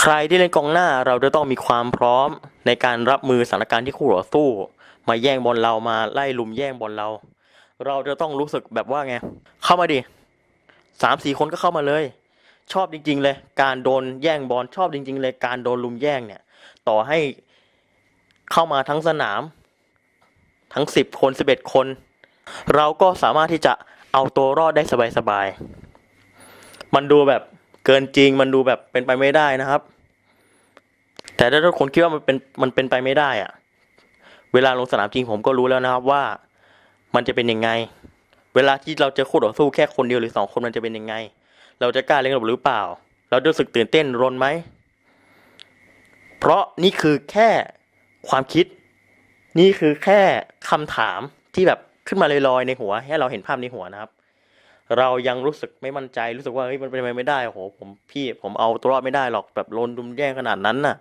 ใครที่เล่นกองหน้าเราจะต้องมีความพร้อมในการรับมือสถานการณ์ที่คู่ต่อสู้ มาแย่งบอลเรามาไล่ลุมแย่งบอลเรา เราจะต้องรู้สึกแบบว่าไง เข้ามาดิสามสี่คนก็เข้ามาเลย ชอบจริง ๆ เลย การโดนแย่งบอลชอบจริง ๆ เลย การโดนลุมแย่งเนี่ย ต่อให้เข้ามาทั้งสนาม ทั้งสิบคนสิบเอ็ดคน เราก็สามารถที่จะเอาตัวรอดได้สบายๆมันดูแบบ เกินจริงมันดูแบบเป็นไปไม่ได้นะครับ แต่ถ้าทุกคนคิดว่ามันเป็นมันเป็นไปไม่ได้อะเวลาลงสนามจริงผมก็รู้แล้วนะครับว่ามันจะเป็นยังไง เวลาที่เราจอคู่ต่อสู้แค่คนเดียวหรือสองคนมันจะเป็นยังไง เราจะกล้าเล่นกับหรือเปล่า เราจะรู้สึกตื่นเต้นรนไหม เพราะนี่คือแค่ความคิด นี่คือแค่คำถามที่แบบขึ้นมาลอยๆในหัว ให้เราเห็นภาพในหัวนะครับ เรายังรู้สึกไม่มั่นใจรู้สึกว่าเฮ้ยมันเป็นไปไม่ได้โอ้โหผมพี่ผมเอาตัวรอดไม่ได้หรอกแบบโดนดุมแย่งขนาดนั้นน่ะ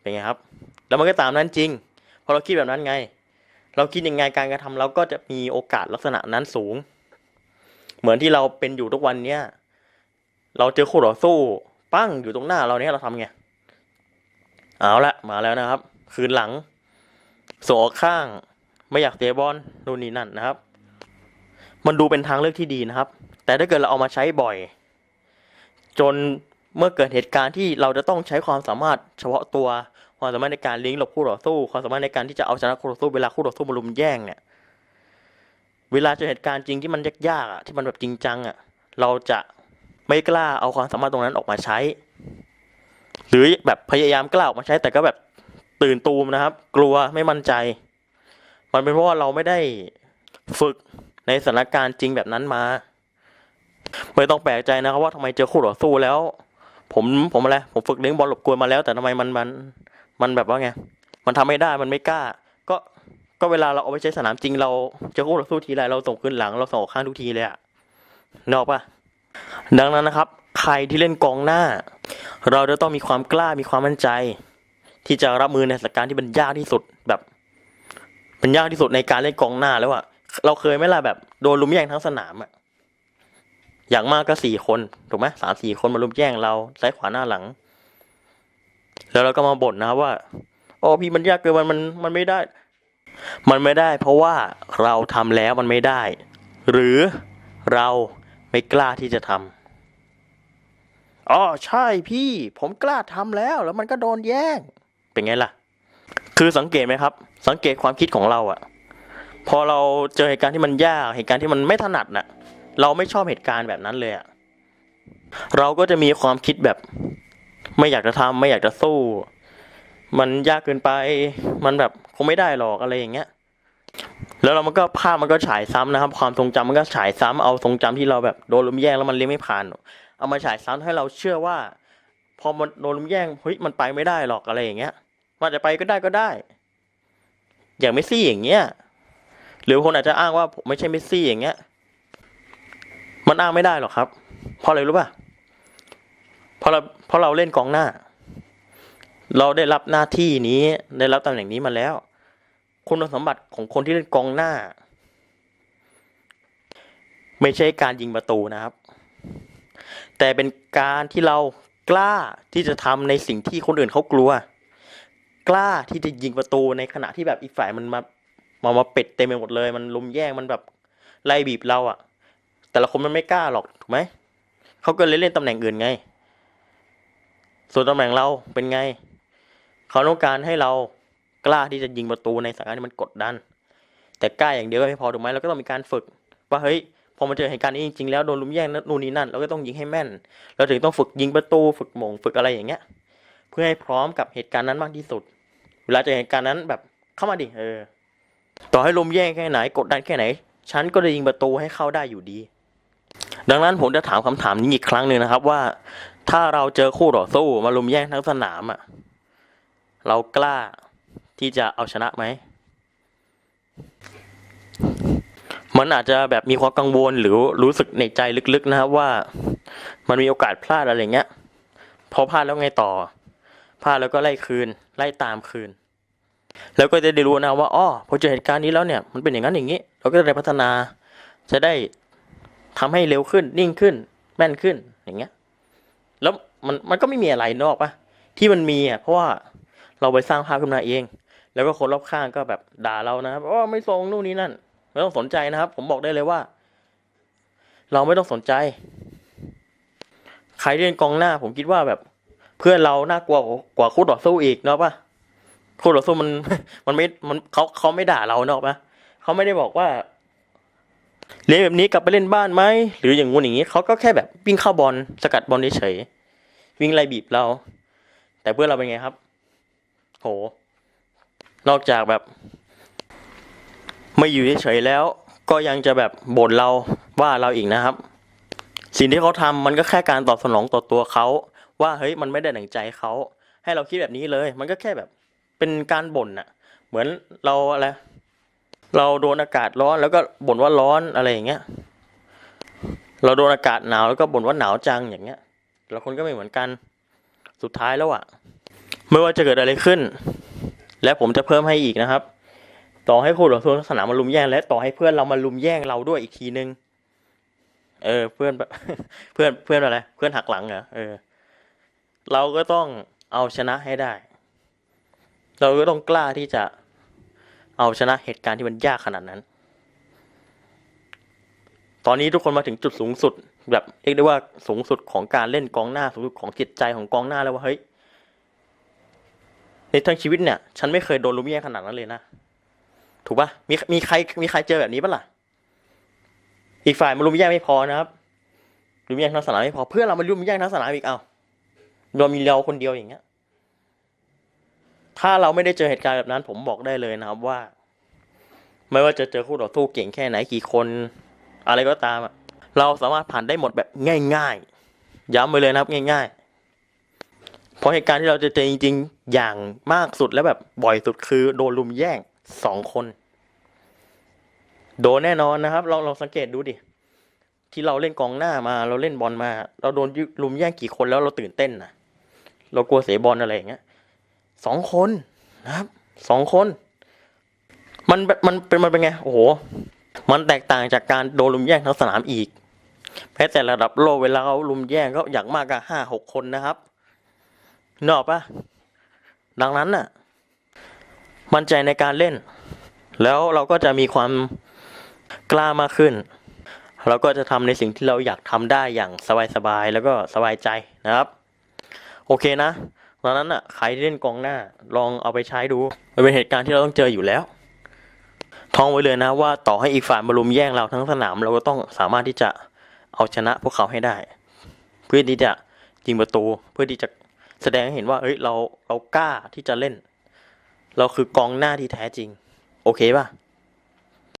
เป็นไงครับ แล้วมันก็ตามนั้นจริงพอเราคิดแบบนั้นไง เราคิดยังไงการกระทำเราก็จะมีโอกาสลักษณะนั้นสูง เหมือนที่เราเป็นอยู่ทุกวันเนี้ยเราเจอคู่ต่อสู้ปั้งอยู่ตรงหน้าเราเนี้ยเราทำไงเอาละมาแล้วนะครับ คืนหลังส่งออกข้าง ไม่อยากเตะบอลนู่นนี่นั่นนะครับ มันดูเป็นทางเลือกที่ดีนะครับ แต่ถ้าเกิดเราเอามาใช้บ่อย จนเมื่อเกิดเหตุการณ์ที่เราจะต้องใช้ความสามารถเฉพาะตัวความสามารถในการลิงก์หลบคู่ต่อสู้ความสามารถในการที่จะเอาชนะคู่ต่อสู้เวลาคู่ต่อสู้มาลุมแย่งเนี่ย เวลาเจอเหตุการณ์จริงที่มันยากๆอะที่มันแบบจริงจังอะเราจะไม่กล้าเอาความสามารถตรงนั้นออกมาใช้ หรือแบบพยายามกล้าออกมาใช้ แต่ก็แบบตื่นตูมนะครับ กลัวไม่มั่นใจ มันเป็นเพราะว่าเราไม่ได้ฝึก ในสถานการณ์จริงแบบนั้นมา ไม่ต้องแปลกใจนะครับว่าทำไมเจอคู่ต่อสู้แล้ว ผมผมอะไรผมฝึกเลี้ยงบอลหลบกลวมาแล้ว แต่ทำไมมันมันมันแบบว่าไงมันทำไม่ได้มันไม่กล้า ก็ก็เวลาเราเอาไปใช้สนามจริงเราเจอคู่ต่อสู้ทีไรเราส่งขึ้นหลังเราส่งออกข้างทุกทีเลยอะนออกปะดังนั้นนะครับ ใครที่เล่นกองหน้า เราจะต้องมีความกล้ามีความมั่นใจ ที่จะรับมือในสถานการณ์ที่มันยากที่สุดแบบมันยากที่สุดในการเล่นกองหน้าแล้วอะ เราเคยไหมล่ะแบบโดนลุมแย่งทั้งสนามอะอย่างมากก็สี่คนถูกไหมสามสี่คนมาลุมแย่งเราซ้ายขวาหน้าหลัง แล้วเราก็มาบ่นนะว่าโอ้พี่มันยากเกินมันมันมันไม่ได้ มันไม่ได้ เพราะว่าเราทำแล้วมันไม่ได้ หรือเราไม่กล้าที่จะทำอ๋อใช่พี่ ผมกล้าทำแล้ว แล้วมันก็โดนแย่งเป็นไงล่ะ คือสังเกตไหมครับ สังเกตความคิดของเราอะ พอเราเจอเหตุการณ์ที่มันยากเหตุการณ์ที่มันไม่ถนัดน่ะ เราไม่ชอบเหตุการณ์แบบนั้นเลยอะเราก็จะมีความคิดแบบ ไม่อยากจะทำไม่อยากจะสู้ มันยากเกินไป มันแบบคงไม่ได้หรอกอะไรอย่างเงี้ย แล้วเรามันก็ภาพมันก็ฉายซ้ำนะครับ ความทรงจำมันก็ฉายซ้ำเอาทรงจำที่เราแบบโดนลุมแย่งแล้วมันเลี้ยงไม่ผ่าน เอามาฉายซ้ำให้เราเชื่อว่า พอมันโดนลุมแย่งเฮ้ยมันไปไม่ได้หรอกอะไรอย่างเงี้ยมันจจะไปก็ได้ก็ได้ อย่างเมสซี่อย่างเงี้ย หรือคนอาจจะอ้างว่าผมไม่ใช่เมสซี่อย่างเงี้ย มันอ้างไม่ได้หรอกครับ เพราะอะไรรู้ป่ะเพราะเราเพราะเราเล่นกองหน้า เราได้รับหน้าที่นี้ได้รับตำแหน่งนี้มาแล้ว คุณสมบัติของคนที่เล่นกองหน้า ไม่ใช่การยิงประตูนะครับ แต่เป็นการที่เรากล้าที่จะทำในสิ่งที่คนอื่นเขากลัว กล้าที่จะยิงประตูในขณะที่แบบอีกฝ่ายมันมา มามาเป็ดเต็มไปหมดเลย มันลุมแย่งมันแบบไล่บีบเราอะแต่ละคนมันไม่กล้าหรอกถูกไหมเขาก็เลยเล่นตำแหน่งอื่นไง ส่วนตำแหน่งเราเป็นไง เขาต้องการให้เรากล้าที่จะยิงประตูในสถานการณ์ที่มันกดดัน แต่กล้าอย่างเดียวไม่พอถูกไหมเราก็ต้องมีการฝึก ว่าเฮ้ยพอมาเจอเหตุการณ์นี้จริงๆแล้วโดนลุมแย่งนู่นนี่นั่นเราก็ต้องยิงให้แม่น เราถึงต้องฝึกยิงประตูฝึกมงฝึกอะไรอย่างเงี้ย เพื่อให้พร้อมกับเหตุการณ์นั้นมากที่สุด เวลาเจอเหตุการณ์นั้นแบบเข้ามาดิเออ ต่อให้ลมแย่แค่ไหนกดดันแค่ไหน ฉันก็จะยิงประตูให้เข้าได้อยู่ดี ดังนั้นผมจะถามคำถามนี้อีกครั้งหนึ่งนะครับว่า ถ้าเราเจอคู่ต่อสู้มาลุมแย่งทั้งสนามอะเรากล้าที่จะเอาชนะไหม มันอาจจะแบบมีความกังวลหรือรู้สึกในใจลึกๆนะครับว่ามันมีโอกาสพลาดอะไรเงี้ย พอพลาดแล้วไงต่อ พลาดแล้วก็ไล่คืน ไล่ตามคืน แล้วก็จะได้รู้นะว่าอ๋อพอเจอเหตุการณ์นี้แล้วเนี่ยมันเป็นอย่างนั้นอย่างนี้ เราก็จะได้พัฒนา จะได้ทำให้เร็วขึ้นนิ่งขึ้น แม่นขึ้นอย่างเงี้ย แล้วมันมันก็ไม่มีอะไรนอกปะที่มันมีอะเพราะว่าเราไปสร้างภาพขึ้นมาเอง แล้วก็คนรอบข้างก็แบบด่าเรานะครับว่าไม่ทรงนู่นนี่นั่นไม่ต้องสนใจนะครับ ผมบอกได้เลยว่า เราไม่ต้องสนใจ ใครเล่นกองหน้า ผมคิดว่าแบบ เพื่อนเราน่ากลัวกว่าคู่ต่อสู้อีกเนาะปะ คู่ต่อสู้มัน มันไม่ มันเขาเขาไม่ด่าเราเนาะปะเขาไม่ได้บอกว่าเล่นแบบนี้กลับไปเล่นบ้านไหมหรืออย่างงู้นอย่างนี้เขาก็แค่แบบวิ่งเข้าบอลสกัดบอลเฉยวิ่งไล่บีบเรา แต่เพื่อนเราเป็นไงครับ โห นอกจากแบบ ไม่อยู่เฉยแล้ว ก็ยังจะแบบบ่นเราว่าเราอีกนะครับ สิ่งที่เขาทำมันก็แค่การตอบสนองต่อตัวเขาว่าเฮ้ยมันไม่ได้ดั่งใจเขาให้เราคิดแบบนี้เลย มันก็แค่แบบ เป็นการบ่นอะเหมือนเราอะไรเราโดนอากาศร้อนแล้วก็บ่นว่าร้อนอะไรอย่างเงี้ย เราโดนอากาศหนาวแล้วก็บ่นว่าหนาวจังอย่างเงี้ยแต่ละคนก็ไม่เหมือนกันสุดท้ายแล้วอะไม่ว่าจะเกิดอะไรขึ้น และผมจะเพิ่มให้อีกนะครับ ต่อให้คู่ต่อสู้สนามมาลุมแย่ง และต่อให้เพื่อนเรามาลุมแย่งเราด้วยอีกทีนึง เออ เพื่อนเพื่อนเพื่อนอะไร เพื่อนหักหลังเหรอเออ เราก็ต้องเอาชนะให้ได้ เราก็ต้องกล้าที่จะเอาชนะเหตุการณ์ที่มันยากขนาดนั้น ตอนนี้ทุกคนมาถึงจุดสูงสุด แบบเรียกได้ว่าสูงสุดของการเล่นกองหน้าสูงสุดของจิตใจของกองหน้าแล้วว่าเฮ้ยในทั้งชีวิตเนี่ย ฉันไม่เคยโดนลุมแย่ขนาดนั้นเลยนะถูกปะมีมีใครมีใครเจอแบบนี้ปะล่ะ อีกฝ่ายมาลุมแย่ไม่พอนะครับลุมแย่ทั้งสนามไม่พอเพื่อนเรามาลุมแย่ทั้งสนามอีกเอาเรามีเราคนเดียวอย่างเงี้ย ถ้าเราไม่ได้เจอเหตุการณ์แบบนั้น ผมบอกได้เลยนะครับว่า ไม่ว่าจะเจอคู่ต่อสู้เก่งแค่ไหนกี่คน อะไรก็ตามเราสามารถผ่านได้หมดแบบง่าย ๆ ย้ำไปเลยนะครับง่ายๆเพราะเหตุการณ์ที่เราจะเจอจริงๆ อย่างมากสุดและแบบบ่อยสุดคือโดนลุมแย่งสองคน โดนแน่นอนนะครับลองลองสังเกตดูดิที่เราเล่นกองหน้ามา เราเล่นบอลมา เราโดนลุมแย่งกี่คนแล้วเราตื่นเต้นนะเรากลัวเสียบอลอะไรอย่างเงี้ย สองคนนะครับสองคน มันมันเป็นมันเป็นไง โอ้โห มันแตกต่างจากการโดนลุมแย่งทั้งสนามอีกแพ้แต่ระดับโลกเวลาเขาลุมแย่งก็อย่างมากก็ห้าหกคนนะครับนออกปะดังนั้นน่ะ มั่นใจในการเล่น แล้วเราก็จะมีความกล้ามากขึ้น เราก็จะทำในสิ่งที่เราอยากทำได้อย่างสบายๆแล้วก็สบายใจนะครับ โอเคนะ ดังนั้นอะใครที่เล่นกองหน้า ลองเอาไปใช้ดูมันเป็นเหตุการณ์ที่เราต้องเจออยู่แล้ว ท่องไว้เลยนะว่าต่อให้อีกฝ่ายมารุมแย่งเราทั้งสนาม เราก็ต้องสามารถที่จะเอาชนะพวกเขาให้ได้ เพื่อที่จะยิงประตูเพื่อที่จะแสดงให้เห็นว่าเอ้ยเราเรากล้าที่จะเล่น เราคือกองหน้าที่แท้จริง โอเคป่ะ